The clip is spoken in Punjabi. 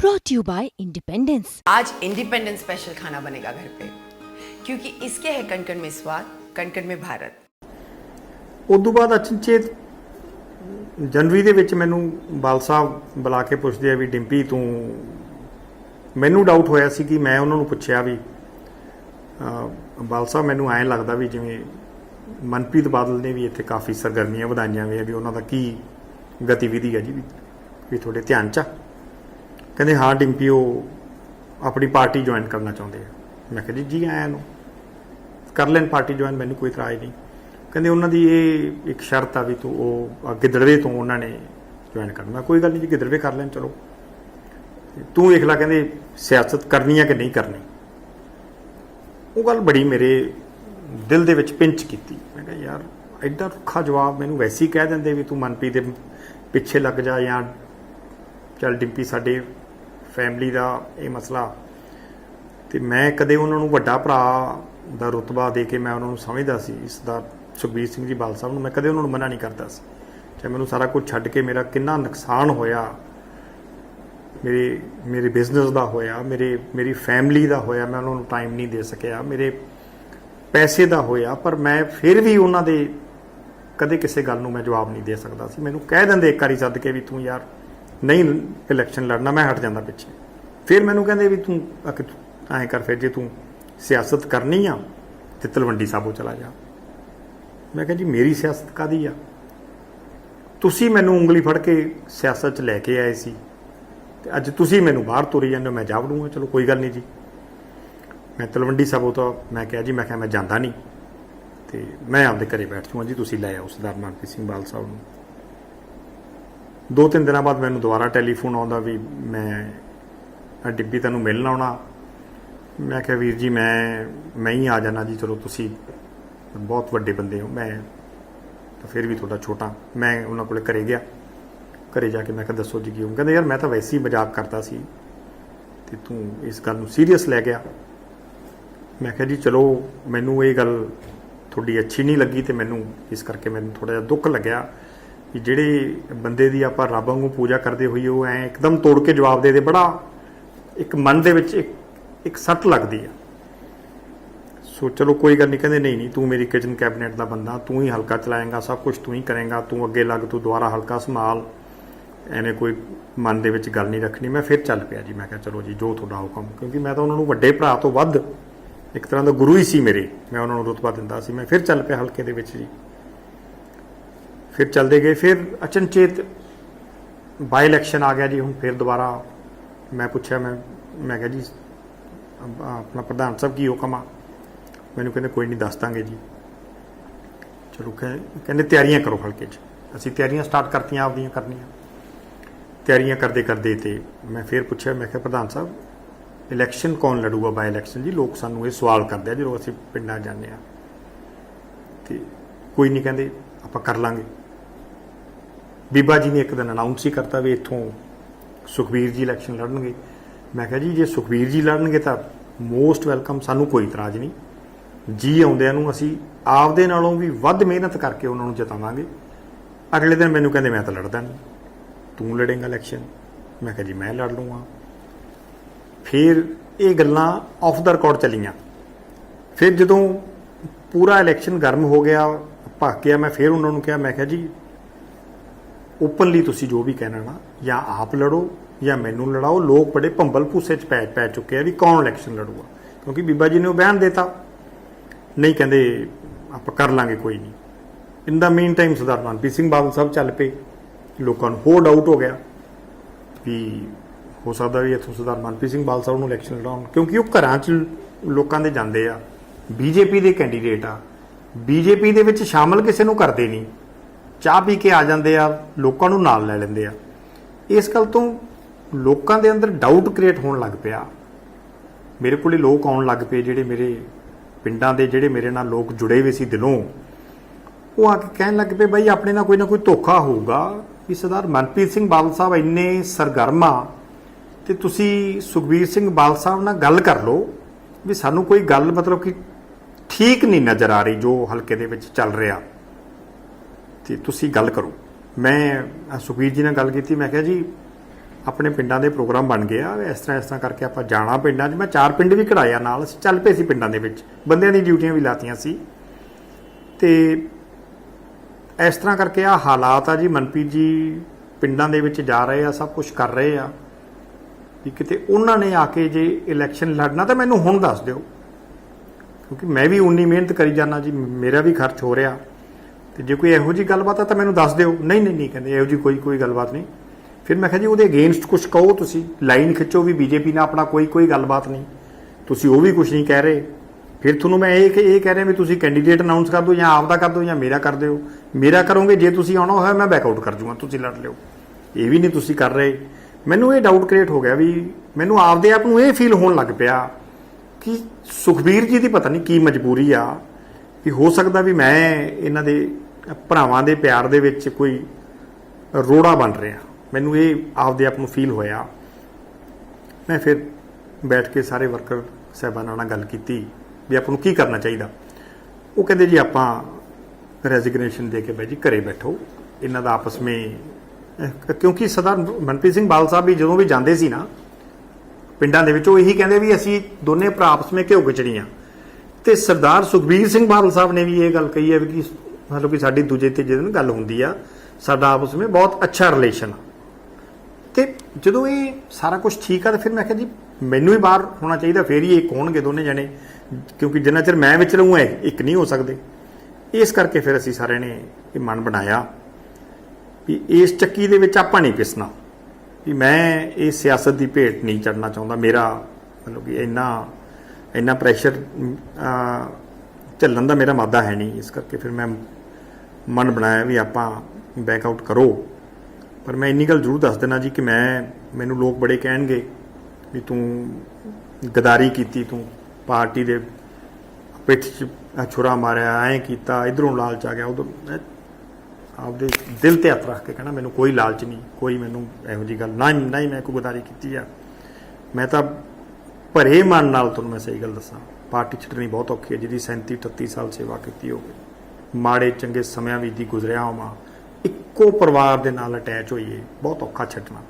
brought to you by Independence. आज इंडिपेंडेंस स्पेशल खाना बनेगा घर पे क्योंकि इसके है कणकण में स्वाद कणकण में भारत ਉਦੋਂ ਬਾਅਦ ਅਚਨਚੇਤ ਜਨਵਰੀ ਦੇ ਵਿੱਚ ਮੈਨੂੰ ਬਾਲ ਸਾਹਿਬ ਬੁਲਾ ਕੇ ਪੁੱਛਦੇ ਆ ਵੀ ਡਿੰਪੀ ਤੂੰ ਮੈਨੂੰ ਡਾਊਟ ਹੋਇਆ ਸੀ ਕਿ ਮੈਂ ਉਹਨਾਂ ਨੂੰ ਪੁੱਛਿਆ ਵੀ ਅਹ, ਬਾਲ ਸਾਹਿਬ ਮੈਨੂੰ ਐਂ ਲੱਗਦਾ ਵੀ ਜਿਵੇਂ ਮਨਪ੍ਰੀਤ ਬਾਦਲ ਨੇ ਵੀ ਇੱਥੇ ਕਾਫੀ ਸਰਗਰਮੀਆਂ ਵਧਾਈਆਂ ਵੀ ਆ ਵੀ ਉਹਨਾਂ ਦਾ ਕੀ ਗਤੀਵਿਧੀ ਹੈ ਜੀ ਵੀ ਵੀ ਤੁਹਾਡੇ ਧਿਆਨ ਚ ਆ? ਕਹਿੰਦੇ, ਹਾਂ, ਡਿੰਪੀ, ਉਹ ਆਪਣੀ ਪਾਰਟੀ ਜੁਆਇਨ ਕਰਨਾ ਚਾਹੁੰਦੇ ਆ। ਮੈਂ ਕਿਹਾ, ਜੀ ਜੀ, ਆਇਆਂ ਨੂੰ। ਕਰ ਲੈਣ ਪਾਰਟੀ ਜੁਆਇਨ, ਮੈਨੂੰ ਕੋਈ ਇਤਰਾਜ਼ ਨਹੀਂ। ਕਹਿੰਦੇ, ਉਹਨਾਂ ਦੀ ਇਹ ਇੱਕ ਸ਼ਰਤ ਆ ਵੀ ਤੂੰ, ਉਹ ਗਿੱਦੜਵੇ ਤੋਂ ਉਹਨਾਂ ਨੇ ਜੁਆਇਨ ਕਰਨਾ। ਕੋਈ ਗੱਲ ਨਹੀਂ ਜੀ, ਗਿੱਦੜਵੇ ਕਰ ਲੈਣ, ਚਲੋ। ਤੂੰ ਵੇਖ ਲੈ, ਕਹਿੰਦੇ, ਸਿਆਸਤ ਕਰਨੀ ਆ ਕਿ ਨਹੀਂ ਕਰਨੀ? ਉਹ ਗੱਲ ਬੜੀ ਮੇਰੇ ਦਿਲ ਦੇ ਵਿੱਚ ਪਿੰਚ ਕੀਤੀ। ਮੈਂ ਕਿਹਾ, ਯਾਰ, ਐਡਾ ਰੁੱਖਾ ਜਵਾਬ ਮੈਨੂੰ ਵੈਸੇ ਹੀ ਕਹਿ ਦਿੰਦੇ ਵੀ ਤੂੰ ਮਨਪ੍ਰੀਤ ਦੇ ਪਿੱਛੇ ਲੱਗ ਜਾ ਜਾਂ ਚੱਲ ਡਿੰਪੀ ਸਾਡੇ ਫੈਮਿਲੀ ਦਾ ਇਹ ਮਸਲਾ। ਤੇ ਮੈਂ ਕਦੇ ਉਹਨਾਂ ਨੂੰ ਵੱਡਾ ਭਰਾ ਦਾ ਰੁਤਬਾ ਦੇ ਕੇ ਮੈਂ ਉਹਨਾਂ ਨੂੰ ਸਮਝਦਾ ਸੀ, ਇਸ ਦਾ ਸੁਖਬੀਰ ਸਿੰਘ ਜੀ ਬਾਲ ਸਾਹਿਬ ਨੂੰ, ਮੈਂ ਕਦੇ ਉਹਨਾਂ ਨੂੰ ਮਨਾ ਨਹੀਂ ਕਰਦਾ ਸੀ। ਚਾਹੇ ਮੈਨੂੰ ਸਾਰਾ ਕੁਝ ਛੱਡ ਕੇ ਮੇਰਾ ਕਿੰਨਾ ਨੁਕਸਾਨ ਹੋਇਆ, ਮੇਰੇ ਮੇਰੇ ਬਿਜ਼ਨਸ ਦਾ ਹੋਇਆ, ਮੇਰੇ, ਮੇਰੀ ਫੈਮਿਲੀ ਦਾ ਹੋਇਆ, ਮੈਂ ਉਹਨਾਂ ਨੂੰ ਟਾਈਮ ਨਹੀਂ ਦੇ ਸਕਿਆ, ਮੇਰੇ ਪੈਸੇ ਦਾ ਹੋਇਆ, ਪਰ ਮੈਂ ਫਿਰ ਵੀ ਉਹਨਾਂ ਦੇ ਕਦੇ ਕਿਸੇ ਗੱਲ ਨੂੰ ਮੈਂ ਜਵਾਬ ਨਹੀਂ ਦੇ ਸਕਦਾ ਸੀ। ਮੈਨੂੰ ਕਹਿ ਦਿੰਦੇ ਇੱਕ ਵਾਰੀ ਸੱਦ ਕੇ ਵੀ ਤੂੰ ਯਾਰ ਨਹੀਂ ਇਲੈਕਸ਼ਨ ਲੜਨਾ, ਮੈਂ ਹਟ ਜਾਂਦਾ ਪਿੱਛੇ। ਫਿਰ ਮੈਨੂੰ ਕਹਿੰਦੇ ਵੀ ਤੂੰ ਆ ਐਂ ਕਰ ਫਿਰ, ਜੇ ਤੂੰ ਸਿਆਸਤ ਕਰਨੀ ਆ, ਤੇ ਤਲਵੰਡੀ ਸਾਬੋ ਚਲਾ ਜਾ। ਮੈਂ ਕਿਹਾ ਜੀ, ਮੇਰੀ ਸਿਆਸਤ ਕਾਦੀ ਆ? ਤੁਸੀਂ ਮੈਨੂੰ ਉਂਗਲੀ ਫੜ ਕੇ ਸਿਆਸਤ 'ਚ ਲੈ ਕੇ ਆਏ ਸੀ। ਤੇ ਅੱਜ ਤੁਸੀਂ ਮੈਨੂੰ ਬਾਹਰ ਤੋਰੀ ਜਾਂਦੇ ਹੋ, ਮੈਂ ਜਾ ਵੜੂੰਗਾ। ਚਲੋ, ਕੋਈ ਗੱਲ ਨਹੀਂ ਜੀ। ਮੈਂ ਤਲਵੰਡੀ ਸਾਬੋ ਤੋਂ ਮੈਂ ਕਿਹਾ ਜੀ, ਮੈਂ ਕਿਹਾ ਮੈਂ ਜਾਂਦਾ ਨਹੀਂ। ਤੇ ਮੈਂ ਆਪਦੇ ਘਰੇ ਬੈਠ ਜਾਊਂਗਾ ਜੀ, ਤੁਸੀਂ ਲੈ ਆਓ ਸਰਦਾਰ ਮਨਪ੍ਰੀਤ ਸਿੰਘ ਬਾਲ ਸਾਹਿਬ ਨੂੰ। ਦੋ ਤਿੰਨ ਦਿਨਾਂ ਬਾਅਦ ਮੈਨੂੰ ਦੁਬਾਰਾ ਟੈਲੀਫੋਨ ਆਉਂਦਾ ਵੀ ਮੈਂ ਡਿੱਬੀ ਤੈਨੂੰ ਮਿਲਣ ਆਉਣਾ। ਮੈਂ ਕਿਹਾ, ਵੀਰ ਜੀ, ਮੈਂ ਮੈਂ ਹੀ ਆ ਜਾਣਾ ਜੀ। ਚਲੋ, ਤੁਸੀਂ ਬਹੁਤ ਵੱਡੇ ਬੰਦੇ ਹੋ। ਮੈਂ ਤਾਂ ਫਿਰ ਵੀ ਤੁਹਾਡਾ ਛੋਟਾ। ਮੈਂ ਉਹਨਾਂ ਕੋਲੇ ਘਰੇ ਗਿਆ। ਘਰੇ ਜਾ ਕੇ ਮੈਂ ਕਿਹਾ, ਦੱਸੋ ਜੀ, ਕੀ ਹੋਊ ਕਹਿੰਦੇ, ਯਾਰ, ਮੈਂ ਤਾਂ ਵੈਸੇ ਹੀ ਮਜ਼ਾਕ ਕਰਦਾ ਸੀ। ਤੇ ਤੂੰ ਇਸ ਗੱਲ ਨੂੰ ਸੀਰੀਅਸ ਲੈ ਗਿਆ। ਮੈਂ ਕਿਹਾ, ਜੀ, ਚਲੋ, ਮੈਨੂੰ ਇਹ ਗੱਲ ਤੁਹਾਡੀ ਅੱਛੀ ਨਹੀਂ ਲੱਗੀ ਤੇ ਮੈਨੂੰ ਇਸ ਕਰਕੇ ਮੈਨੂੰ ਥੋੜਾ ਜਿਹਾ ਦੁੱਖ ਲੱਗਿਆ। ਕਿ ਜਿਹੜੇ ਬੰਦੇ ਦੀ ਆਪਾਂ ਰੱਬ ਵਾਂਗੂ ਪੂਜਾ ਕਰਦੇ ਹੋਈਏ, ਉਹ ਐ ਇੱਕਦਮ ਤੋੜ ਕੇ ਜਵਾਬ ਦੇ ਦੇ। ਬੜਾ ਇੱਕ ਮਨ ਦੇ ਵਿੱਚ ਇੱਕ ਇੱਕ ਸੱਟ ਲੱਗਦੀ ਆ। ਸੋ ਚਲੋ ਕੋਈ ਗੱਲ ਨਹੀਂ, ਕਹਿੰਦੇ ਨਹੀਂ ਨਹੀਂ, ਤੂੰ ਮੇਰੀ ਕਿਚਨ ਕੈਬਨਿਟ ਦਾ ਬੰਦਾ, ਤੂੰ ਹੀ ਹਲਕਾ ਚਲਾਏਗਾ, ਸਭ ਕੁਝ ਤੂੰ ਹੀ ਕਰੇਗਾ, ਤੂੰ ਅੱਗੇ ਲੱਗ, ਤੂੰ ਦੁਬਾਰਾ ਹਲਕਾ ਸੰਭਾਲ। ਐਵੇਂ ਕੋਈ ਮਨ ਦੇ ਵਿੱਚ ਗੱਲ ਨਹੀਂ ਰੱਖਣੀ। ਮੈਂ ਫਿਰ ਚੱਲ ਪਿਆ ਜੀ, ਮੈਂ ਕਿਹਾ ਚਲੋ ਜੀ, ਜੋ ਤੁਹਾਡਾ ਹੁਕਮ, ਕਿਉਂਕਿ ਮੈਂ ਤਾਂ ਉਹਨਾਂ ਨੂੰ ਵੱਡੇ ਭਰਾ ਤੋਂ ਵੱਧ ਇੱਕ ਤਰ੍ਹਾਂ ਦਾ ਗੁਰੂ ਹੀ ਸੀ ਮੇਰੇ। ਮੈਂ ਉਹਨਾਂ ਨੂੰ ਰੁਤਬਾ ਦਿੰਦਾ ਸੀ। ਮੈਂ ਫਿਰ ਚੱਲ ਪਿਆ ਹਲਕੇ ਦੇ ਵਿੱਚ ਜੀ। ਫਿਰ ਚੱਲਦੇ ਗਏ। ਫਿਰ ਅਚਨਚੇਤ ਬਾਈ ਇਲੈਕਸ਼ਨ ਆ ਗਿਆ ਜੀ। ਹੁਣ ਫਿਰ ਦੁਬਾਰਾ ਮੈਂ ਪੁੱਛਿਆ, ਮੈਂ ਮੈਂ ਕਿਹਾ ਜੀ ਆਪਣਾ ਪ੍ਰਧਾਨ ਸਾਹਿਬ ਕੀ ਹੁਕਮ ਆ? ਮੈਨੂੰ ਕਹਿੰਦੇ, ਕੋਈ ਨਹੀਂ, ਦੱਸ ਦਾਂਗੇ ਜੀ। ਚਲੋ ਕਹਿ- ਕਹਿੰਦੇ, ਤਿਆਰੀਆਂ ਕਰੋ ਹਲਕੇ 'ਚ। ਅਸੀਂ ਤਿਆਰੀਆਂ ਸਟਾਰਟ ਕਰਤੀਆਂ ਆਪਦੀਆਂ ਕਰਨੀਆਂ। ਤਿਆਰੀਆਂ ਕਰਦੇ ਕਰਦੇ ਤੇ ਮੈਂ ਫਿਰ ਪੁੱਛਿਆ, ਮੈਂ ਕਿਹਾ, ਪ੍ਰਧਾਨ ਸਾਹਿਬ ਇਲੈਕਸ਼ਨ ਕੌਣ ਲੜੂਗਾ ਬਾਈ ਇਲੈਕਸ਼ਨ ਜੀ, ਲੋਕ ਸਾਨੂੰ ਇਹ ਸਵਾਲ ਕਰਦੇ ਆ, ਜਦੋਂ ਅਸੀਂ ਪਿੰਡਾਂ ਜਾਂਦੇ ਆ। ਤੇ ਕੋਈ ਨਹੀਂ ਕਹਿੰਦੇ, ਆਪਾਂ ਕਰ ਲਾਂਗੇ। ਬੀਬਾ ਜੀ ਨੇ ਇੱਕ ਦਿਨ ਅਨਾਉਂਸ ਹੀ ਕਰਤਾ ਵੀ ਇੱਥੋਂ ਸੁਖਬੀਰ ਜੀ ਇਲੈਕਸ਼ਨ ਲੜਨਗੇ। ਮੈਂ ਕਿਹਾ ਜੀ, ਜੇ ਸੁਖਬੀਰ ਜੀ ਲੜਨਗੇ ਤਾਂ ਮੋਸਟ ਵੈਲਕਮ ਸਾਨੂੰ ਕੋਈ ਇਤਰਾਜ਼ ਨਹੀਂ। ਜੀ ਆਉਂਦਿਆਂ ਨੂੰ ਅਸੀਂ ਆਪਦੇ ਨਾਲੋਂ ਵੀ ਵੱਧ ਮਿਹਨਤ ਕਰਕੇ ਉਹਨਾਂ ਨੂੰ ਜਿਤਾਵਾਂਗੇ। ਅਗਲੇ ਦਿਨ ਮੈਨੂੰ ਕਹਿੰਦੇ, ਮੈਂ ਤਾਂ ਲੜਦਾ ਨਹੀਂ। ਤੂੰ ਲੜੇਂਗਾ ਇਲੈਕਸ਼ਨ ਮੈਂ ਕਿਹਾ ਜੀ, ਮੈਂ ਲੜ ਲੂੰਗਾ ਫਿਰ ਇਹ ਗੱਲਾਂ ਆਫ ਦਾ ਰਿਕਾਰਡ ਚੱਲੀਆਂ। ਫਿਰ ਜਦੋਂ ਪੂਰਾ ਇਲੈਕਸ਼ਨ ਗਰਮ ਹੋ ਗਿਆ ਭੱਕ ਗਿਆ, ਮੈਂ ਫਿਰ ਉਹਨਾਂ ਨੂੰ ਕਿਹਾ, ਮੈਂ ਕਿਹਾ ਜੀ ਓਪਨਲੀ ਤੁਸੀਂ ਜੋ ਵੀ ਕਹਿਣਾ ਨਾ ਜਾਂ ਆਪ ਲੜੋ, ਜਾਂ ਮੈਨੂੰ ਲੜਾਓ, ਲੋਕ ਬੜੇ ਭੰਬਲ ਭੂਸੇ ਚ ਪੈ ਪੈ ਚੁੱਕੇ ਆ ਵੀ ਕੌਣ ਇਲੈਕਸ਼ਨ ਲੜੂਗਾ। ਕਿਉਂਕਿ ਬੀਬਾ ਜੀ ਨੇ ਉਹ ਬਿਆਨ ਦਿੱਤਾ। ਨਹੀਂ ਕਹਿੰਦੇ ਆਪਾਂ ਕਰ ਲਾਂਗੇ ਕੋਈ ਨਹੀਂ। In the meantime Sardar Manpreet Singh Badal Sahib ਚੱਲ ਪਏ। ਲੋਕਾਂ ਨੂੰ ਹੋਰ ਡਾਊਟ ਹੋ ਗਿਆ ਵੀ ਹੋ ਸਕਦਾ ਵੀ ਇੱਥੋਂ ਸਰਦਾਰ ਮਨਪ੍ਰੀਤ ਸਿੰਘ ਬਾਦਲ ਸਾਹਿਬ ਨੂੰ ਇਲੈਕਸ਼ਨ ਲੜਾਉਣ। ਕਿਉਂਕਿ ਉਹ ਘਰਾਂ 'ਚ ਲੋਕਾਂ ਦੇ ਜਾਂਦੇ ਆ। ਬੀਜੇਪੀ ਦੇ ਕੈਂਡੀਡੇਟ ਆ। ਬੀਜੇਪੀ ਦੇ ਵਿੱਚ ਸ਼ਾਮਲ ਕਿਸੇ ਨੂੰ ਕਰਦੇ ਨਹੀਂ। ਚਾਹ ਪੀ ਕੇ ਆ ਜਾਂਦੇ ਆ, ਲੋਕਾਂ ਨੂੰ ਨਾਲ ਲੈ ਲੈਂਦੇ ਆ। ਇਸ ਗੱਲ ਤੋਂ ਲੋਕਾਂ ਦੇ ਅੰਦਰ ਡਾਊਟ ਕ੍ਰੀਏਟ ਹੋਣ ਲੱਗ ਪਿਆ। ਮੇਰੇ ਕੋਲੇ ਲੋਕ ਆਉਣ ਲੱਗ ਪਏ, ਜਿਹੜੇ ਮੇਰੇ ਪਿੰਡਾਂ ਦੇ, ਜਿਹੜੇ ਮੇਰੇ ਨਾਲ ਲੋਕ ਜੁੜੇ ਹੋਏ ਸੀ ਦਿਲੋਂ। ਉਹ ਆ ਕੇ ਕਹਿਣ ਲੱਗ ਪਏ, ਬਾਈ, ਆਪਣੇ ਨਾਲ ਕੋਈ ਨਾ ਕੋਈ ਧੋਖਾ ਹੋਊਗਾ। ਵੀ ਸਰਦਾਰ ਮਨਪ੍ਰੀਤ ਸਿੰਘ ਬਾਦਲ ਸਾਹਿਬ ਇੰਨੇ ਸਰਗਰਮ ਆ, ਤੇ ਤੁਸੀਂ ਸੁਖਬੀਰ ਸਿੰਘ ਬਾਦਲ ਸਾਹਿਬ ਨਾਲ ਗੱਲ ਕਰ ਲਓ। ਵੀ ਸਾਨੂੰ ਕੋਈ ਗੱਲ ਮਤਲਬ ਕਿ ਠੀਕ ਨਹੀਂ ਨਜ਼ਰ ਆ ਰਹੀ, ਜੋ ਹਲਕੇ ਦੇ ਵਿੱਚ ਚੱਲ ਰਿਹਾ। ਤੇ ਤੁਸੀਂ ਗੱਲ ਕਰੋ। ਮੈਂ ਅ, ਸੁਖਬੀਰ ਜੀ ਨਾਲ ਗੱਲ ਕੀਤੀ ਮੈਂ ਕਿਹਾ ਜੀ ਆਪਣੇ ਪਿੰਡਾਂ ਦੇ ਪ੍ਰੋਗਰਾਮ ਬਣ ਗਏ ਆ ਇਸ ਤਰ੍ਹਾਂ ਇਸ ਤਰ੍ਹਾਂ ਕਰਕੇ ਆਪਾਂ ਜਾਣਾ ਪਿੰਡਾਂ 'ਚ। ਮੈਂ ਚਾਰ ਪਿੰਡ ਵੀ ਕਢਾਇਆ ਨਾਲ ਅਸੀਂ ਚੱਲ ਪਏ ਸੀ ਪਿੰਡਾਂ ਦੇ ਵਿੱਚ। ਬੰਦਿਆਂ ਦੀ ਡਿਊਟੀਆਂ ਵੀ ਲਾਤੀਆਂ ਸੀ। ਤੇ ਇਸ ਤਰ੍ਹਾਂ ਕਰਕੇ ਆ ਹਾਲਾਤ ਆ ਜੀ ਮਨਪ੍ਰੀਤ ਜੀ ਪਿੰਡਾਂ ਦੇ ਵਿੱਚ ਜਾ ਰਹੇ ਆ ਸਭ ਕੁਝ ਕਰ ਰਹੇ ਆ। ਵੀ ਕਿਤੇ ਉਹਨਾਂ ਨੇ ਆ ਕੇ ਜੇ ਇਲੈਕਸ਼ਨ ਲੜਨਾ ਤਾਂ ਮੈਨੂੰ ਹੁਣ ਦੱਸ ਦਿਓ। ਕਿਉਂਕਿ ਮੈਂ ਵੀ ਉਨੀ ਮਿਹਨਤ ਕਰੀ ਜਾਣਾ ਜੀ ਮੇਰਾ ਵੀ ਖਰਚ ਹੋ ਰਿਹਾ। ਤੇ ਜੇ ਕੋਈ ਇਹੋ ਜੀ ਗੱਲਬਾਤ ਆ ਤਾਂ ਮੈਨੂੰ ਦੱਸ ਦਿਓ। ਨਹੀਂ ਨਹੀਂ ਨਹੀਂ ਕਹਿੰਦੇ ਇਹੋ ਜੀ ਕੋਈ ਕੋਈ ਗੱਲਬਾਤ ਨਹੀਂ। ਫਿਰ ਮੈਂ ਕਿਹਾ ਜੀ, ਉਹਦੇ ਅਗੇਂਸਟ ਕੁਝ ਕਹੋ ਤੁਸੀਂ। ਲਾਈਨ ਖਿੱਚੋ ਵੀ ਬੀਜੇਪੀ ਨਾਲ ਆਪਣਾ ਕੋਈ ਕੋਈ ਗੱਲਬਾਤ ਨਹੀਂ। ਤੁਸੀਂ ਉਹ ਵੀ ਕੁਝ ਨਹੀਂ ਕਹਿ ਰਹੇ। ਫਿਰ ਤੁਹਾਨੂੰ ਮੈਂ ਇਹ ਇਹ ਕਹਿ ਰਿਹਾ ਵੀ ਤੁਸੀਂ ਕੈਂਡੀਡੇਟ ਅਨਾਉਂਸ ਕਰ ਦਿਓ ਜਾਂ ਆਪ ਦਾ ਕਰ ਦਿਓ ਜਾਂ ਮੇਰਾ ਕਰ ਦਿਓ। ਮੇਰਾ ਕਰੋਗੇ, ਜੇ ਤੁਸੀਂ ਆਉਣਾ ਹੋਇਆ ਮੈਂ ਬੈਕ ਆਊਟ ਕਰ ਜੂਗਾ, ਤੁਸੀਂ ਲੜ ਲਿਓ। ਇਹ ਵੀ ਨਹੀਂ ਤੁਸੀਂ ਕਰ ਰਹੇ। ਮੈਨੂੰ ਇਹ ਡਾਊਟ ਕ੍ਰੀਏਟ ਹੋ ਗਿਆ ਵੀ ਮੈਨੂੰ ਆਪਦੇ ਆਪ ਨੂੰ ਇਹ ਫੀਲ ਹੋਣ ਲੱਗ ਪਿਆ ਕਿ ਸੁਖਬੀਰ ਜੀ ਦੀ ਪਤਾ ਨਹੀਂ ਕੀ ਮਜਬੂਰੀ ਆ ਕਿ ਹੋ ਸਕਦਾ ਵੀ ਮੈਂ ਇਹਨਾਂ ਦੇ ਭਰਾਵਾਂ ਦੇ ਪਿਆਰ ਦੇ ਵਿੱਚ ਕੋਈ ਰੋੜਾ ਬਣ ਰਿਹਾ। ਮੈਨੂੰ ਇਹ ਆਪਦੇ ਆਪ ਨੂੰ ਫੀਲ ਹੋਇਆ। ਮੈਂ ਫਿਰ ਬੈਠ ਕੇ ਸਾਰੇ ਵਰਕਰ ਸਹਿਬਾਨਾਂ ਨਾਲ ਗੱਲ ਕੀਤੀ ਵੀ ਆਪਾਂ ਨੂੰ ਕੀ ਕਰਨਾ ਚਾਹੀਦਾ। ਉਹ ਕਹਿੰਦੇ ਜੀ ਆਪਾਂ ਰੈਜ਼ਿਗਨੇਸ਼ਨ ਦੇ ਕੇ ਬਈ ਜੀ ਘਰੇ ਬੈਠੋ। ਇਹਨਾਂ ਦਾ ਆਪਸ ਵਿੱਚ ਕਿਉਂਕਿ ਸਰਦਾਰ ਮਨਪ੍ਰੀਤ ਸਿੰਘ ਬਾਲ ਸਾਹਿਬ ਵੀ ਜਦੋਂ ਵੀ ਜਾਂਦੇ ਸੀ ਨਾ, ਪਿੰਡਾਂ ਦੇ ਵਿੱਚ ਉਹ ਇਹੀ ਕਹਿੰਦੇ ਵੀ ਅਸੀਂ ਦੋਨੇ ਭਰਾ ਆਪਸ ਵਿੱਚ ਘਿਓ ਖਿਚੜੀਆਂ ਤੇ ਸਰਦਾਰ ਸੁਖਬੀਰ ਸਿੰਘ ਬਾਦਲ ਸਾਹਿਬ ਨੇ ਵੀ ਇਹ ਗੱਲ ਕਹੀ ਹੈ ਵੀ ਕਿ ਮਤਲਬ ਕਿ ਸਾਡੀ ਦੂਜੇ ਤੀਜੇ ਦਿਨ ਗੱਲ ਹੁੰਦੀ ਆ, ਸਾਡਾ ਆਪਸ ਵਿੱਚ ਬਹੁਤ ਅੱਛਾ ਰਿਲੇਸ਼ਨ ਤੇ ਜਦੋਂ ਇਹ ਸਾਰਾ ਕੁਝ ਠੀਕ ਆ, ਤਾਂ ਫਿਰ ਮੈਂ ਕਿਹਾ ਜੀ, ਮੈਨੂੰ ਹੀ ਬਾਹਰ ਹੋਣਾ ਚਾਹੀਦਾ, ਫੇਰ ਹੀ ਇੱਕ ਹੋਣਗੇ ਦੋਨੇ ਜਣੇ, ਕਿਉਂਕਿ ਜਿੰਨਾ ਚਿਰ ਮੈਂ ਵਿੱਚ ਰਹੂੰ, ਇਹ ਇੱਕ ਨਹੀਂ ਹੋ ਸਕਦੇ। ਇਸ ਕਰਕੇ ਫਿਰ ਅਸੀਂ ਸਾਰਿਆਂ ਨੇ ਇਹ ਮਨ ਬਣਾਇਆ ਵੀ ਇਸ ਚੱਕੀ ਦੇ ਵਿੱਚ ਆਪਾਂ ਨਹੀਂ ਪਿਸਣਾ। ਵੀ ਮੈਂ ਇਹ ਸਿਆਸਤ ਦੀ ਭੇਟ ਨਹੀਂ ਚੜਨਾ ਚਾਹੁੰਦਾ, ਮੇਰਾ ਮਤਲਬ ਕਿ ਇੰਨਾ ਇੰਨਾ ਪ੍ਰੈਸ਼ਰ ਝੱਲਣ ਦਾ ਮੇਰਾ ਮਾਦਾ ਹੈ ਨਹੀਂ। ਇਸ ਕਰਕੇ ਫਿਰ ਮੈਂ ਮਨ ਬਣਾਇਆ ਵੀ ਆਪਾਂ ਬੈਕ ਆਊਟ ਕਰੋ। ਪਰ ਮੈਂ ਇੰਨੀ ਗੱਲ ਜ਼ਰੂਰ ਦੱਸ ਦੇਣਾ ਜੀ ਕਿ ਮੈਂ, ਮੈਨੂੰ ਲੋਕ ਬੜੇ ਕਹਿਣਗੇ ਵੀ ਤੂੰ ਗਦਾਰੀ ਕੀਤੀ, ਤੂੰ ਪਾਰਟੀ ਦੇ ਪਿੱਠ 'ਚ ਛੁਰਾ ਮਾਰਿਆ, ਐਂ ਕੀਤਾ, ਇਧਰੋਂ ਲਾਲਚ ਆ ਗਿਆ। ਉਦੋਂ ਮੈਂ ਆਪਦੇ ਦਿਲ ਤੇ ਹੱਥ ਰੱਖ ਕੇ ਕਹਿਣਾ, ਮੈਨੂੰ ਕੋਈ ਲਾਲਚ ਨਹੀਂ, ਕੋਈ ਮੈਨੂੰ ਇਹੋ ਜੀ ਗੱਲ ਨਾ ਨਾ ਹੀ ਮੈਂ ਕੋਈ ਗਦਾਰੀ ਕੀਤੀ ਆ। ਮੈਂ ਤਾਂ ਭਰੇ ਮਨ ਨਾਲ ਤੁਹਾਨੂੰ ਮੈਂ ਸਹੀ ਗੱਲ ਦੱਸਾਂ। ਪਾਰਟੀ ਛੱਡਣੀ ਬਹੁਤ ਔਖੀ ਹੈ, ਜਿਹਦੀ 37 38 ਸਾਲ ਸੇਵਾ ਕੀਤੀ ਹੋਵੇ। ਮਾੜੇ ਚੰਗੇ ਸਮਿਆਂ ਵਿੱਚ ਦੀ ਗੁਜ਼ਰਿਆ ਹੋਵਾਂ, ਇੱਕੋ ਪਰਿਵਾਰ ਦੇ ਨਾਲ ਅਟੈਚ ਹੋਈਏ, ਬਹੁਤ ਔਖਾ ਛੱਡਣਾ।